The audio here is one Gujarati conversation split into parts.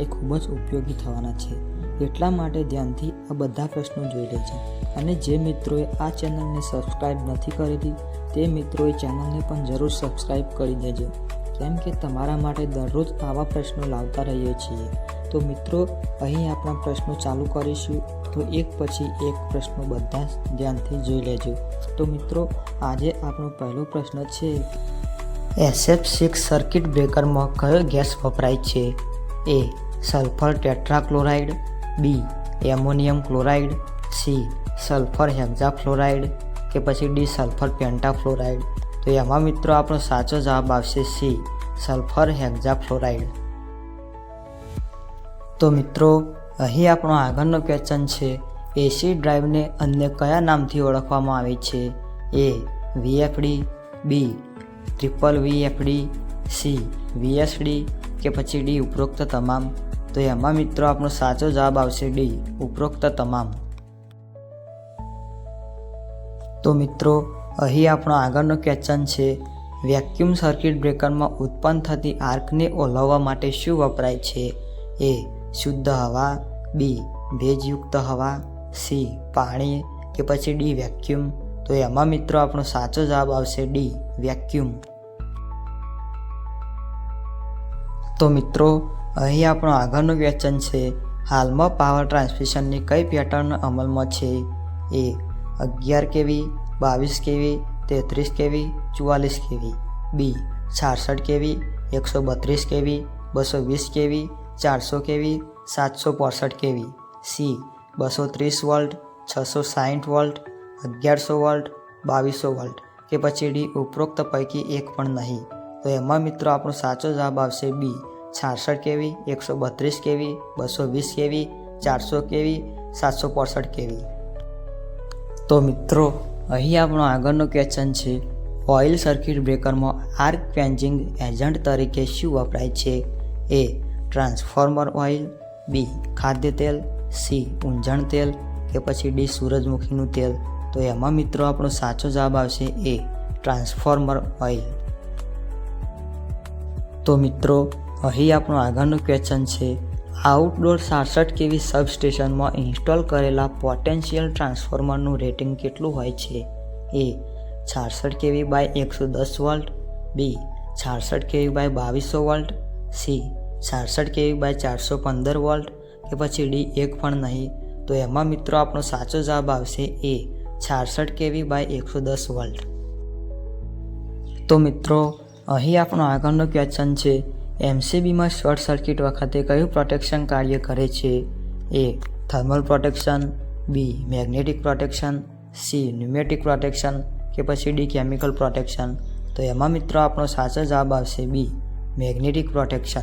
એ ખૂબ જ ઉપયોગી થવાના છે. એટલા માટે ધ્યાનથી આ બધા પ્રશ્નો જોઈ લેજો. અને જે મિત્રોએ આ ચેનલને સબસ્ક્રાઈબ નથી કરેલી, તે મિત્રોએ ચેનલને પણ જરૂર સબસ્ક્રાઈબ કરી દેજો. કેમ કે તમારા માટે દરરોજ આવા પ્રશ્નો લાવતા રહીએ છીએ. તો મિત્રો, અહીં આપણા પ્રશ્નો ચાલુ કરીશું. તો એક પછી એક પ્રશ્નો બધા ધ્યાનથી જોઈ લેજો. તો મિત્રો, આજે આપણો પહેલો પ્રશ્ન છે એસએફ સિક્સ સર્કિટ બ્રેકરમાં કયો ગેસ વપરાય છે? A sulphur tetrachloride, B ammonium chloride, C sulphur hexafluoride કે પછી ડી સલ્ફર પેન્ટાફ્લોરાઇડ. તો એમાં મિત્રો આપણો સાચો જવાબ આવશે સી, સલ્ફર હેક્ઝાફ્લોરાઇડ તો મિત્રો, અહીં આપણો આગળનો ક્વેશ્ચન છે એસી ડ્રાઈવને અન્ય કયા નામથી ઓળખવામાં આવે છે? એ વીએફડી બી ટ્રિપલ વીએફડી સી વીએસડી કે પછી ડી ઉપરોક્ત તમામ. તો એમાં મિત્રો આપણો સાચો જવાબ આવશે ડી ઉપરોક્ત તમામ. તો મિત્રો, અહીં આપણો આગળનો ક્વેશ્ચન છે વેક્યુમ સર્કિટ બ્રેકરમાં ઉત્પન્ન થતી આર્કને ઓલવવા માટે શું વપરાય છે? એ, શુદ્ધ હવા, બી, ભેજયુક્ત હવા, સી, પાણી, કે પછી ડી વેક્યુમ તો એમાં મિત્રો આપણો સાચો જવાબ આવશે ડી વેક્યુમ તો મિત્રો, અહીં આપણો આગળનું ક્વેશ્ચન છે. હાલમાં પાવર ટ્રાન્સમિશનની કઈ પેટર્ન અમલમાં છે? એ અગિયાર કેવી, બાવીસ કેવી, તેત્રીસ કેવી, ચુવાલીસ કેવી? બી છાસઠ કેવી, એકસો બત્રીસ કેવી, બસો વીસ કેવી, ચારસો કેવી, સાતસો પાસઠ કેવી? સી બસો ત્રીસ વોલ્ટ, છસો સાહીઠ વોલ્ટ, અગિયારસો વોલ્ટ, બાવીસો વોલ્ટ કે પછી ડી ઉપરોક્ત પૈકી એક પણ નહીં. તો એમાં મિત્રો આપણો સાચો જવાબ આવશે બી. છાસઠ કેવી, એકસો બત્રીસ કેવી, બસો વીસ કેવી, ચારસો કેવી, સાતસો પોસઠ કેવી. તો મિત્રો, અહીં આપણો આગળનો ક્વેશ્ચન છે ઓઇલ સર્કિટ બ્રેકરમાં આર્ક ક્વેન્જિંગ એજન્ટ તરીકે શું વપરાય છે? એ ટ્રાન્સફોર્મર ઓઇલ બી, ખાદ્ય તેલ, સી ઊંજણ તેલ કે પછી ડી, સૂરજમુખીનું તેલ. તો એમાં મિત્રો આપણો સાચો જવાબ આવશે એ ટ્રાન્સફોર્મર ઓઇલ તો મિત્રો અહીં આપણો આગળનું ક્વેશ્ચન છે આઉટડોર સાસઠ કેવી સબસ્ટેશનમાં ઇન્સ્ટોલ કરેલા પોટેન્શિયલ ટ્રાન્સફોર્મરનું રેટિંગ કેટલું હોય છે? એ છાસઠ કેવી બાય એકસો દસ વોલ્ટ. બી છાસઠ કેવી બાય બાવીસો વોલ્ટ. સી છાસઠ કેવી બાય ચારસો પંદર વોલ્ટ. કે પછી ડી એક પણ નહીં. તો એમાં મિત્રો આપણો સાચો જવાબ આવશે એ છાસઠ કેવી બાય એકસો દસ વોલ્ટ. તો મિત્રો, અહીં આપણો આગળનો ક્વેશ્ચન છે એમસીબીમાં શોર્ટ સર્કિટ વખતે કયું પ્રોટેક્શન કાર્ય કરે છે? A thermal protection B magnetic protection C pneumatic protection કે પછી ડી કેમિકલ પ્રોટેક્શન? તો એમાં મિત્રો આપણો સાચો જવાબ આવશે બી મેગ્નેટિક પ્રોટેક્શન.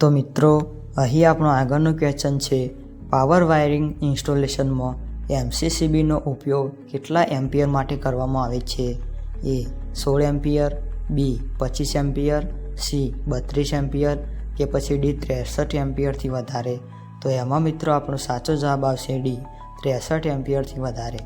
તો મિત્રો, અહીં આપણો આગળનો ક્વેશ્ચન છે પાવર વાયરિંગ ઇન્સ્ટોલેશનમાં એમસીસીબીનો ઉપયોગ કેટલા એમ્પિયર માટે કરવામાં આવે છે? એ સોળ એમ્પિયર બી પચીસ એમ્પિયર, સી બત્રીસ એમ્પિયર કે પછી ડી ત્રેસઠ એમ્પિયરથી વધારે. તો એમાં મિત્રો આપણો સાચો જવાબ આવશે ડી ત્રેસઠ એમ્પિયરથી વધારે.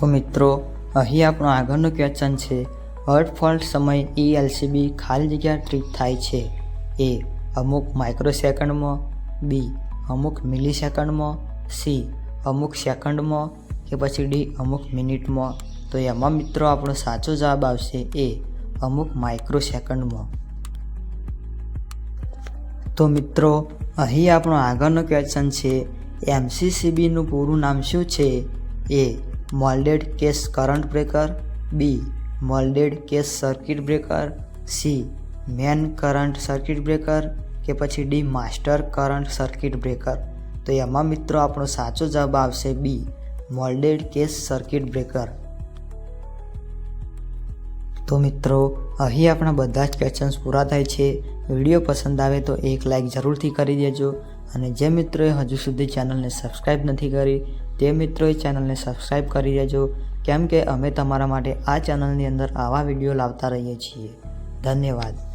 તો મિત્રો, અહીં આપણો આગળનો ક્વેશ્ચન છે હર્ટ ફોલ્ટ સમય ઈએલસીબી ખાલી જગ્યા ટ્રીપ થાય છે? એ અમુક માઇક્રો સેકન્ડમાં બી અમુક મિલી સેકન્ડમાં સી અમુક સેકન્ડમાં કે પછી ડી અમુક મિનિટમાં તો એમાં મિત્રો આપણો સાચો જવાબ આવશે એ અમુક માઇક્રો સેકન્ડમાં તો મિત્રો, અહીં આપણો આગળનો ક્વેશ્ચન છે એમસીસીબીનું પૂરું નામ શું છે? A moulded case current breaker B moulded case circuit breaker C main current circuit breaker કે પછી D master current circuit breaker તો એમાં મિત્રો આપણો સાચો જવાબ આવશે B moulded case circuit breaker તો મિત્રો, અહીં આપણા બધા જ ક્વેશ્ચન્સ પૂરા થાય છે. વીડિયો પસંદ આવે તો એક લાઈક જરૂરથી કરી દેજો. અને જે મિત્રોએ હજુ સુધી ચેનલને સબસ્ક્રાઈબ નથી કરી, તે મિત્રોએ ચેનલને સબસ્ક્રાઈબ કરી દેજો. કેમ કે અમે તમારા માટે આ ચેનલની અંદર આવા વીડિયો લાવતા રહીએ છીએ. ધન્યવાદ.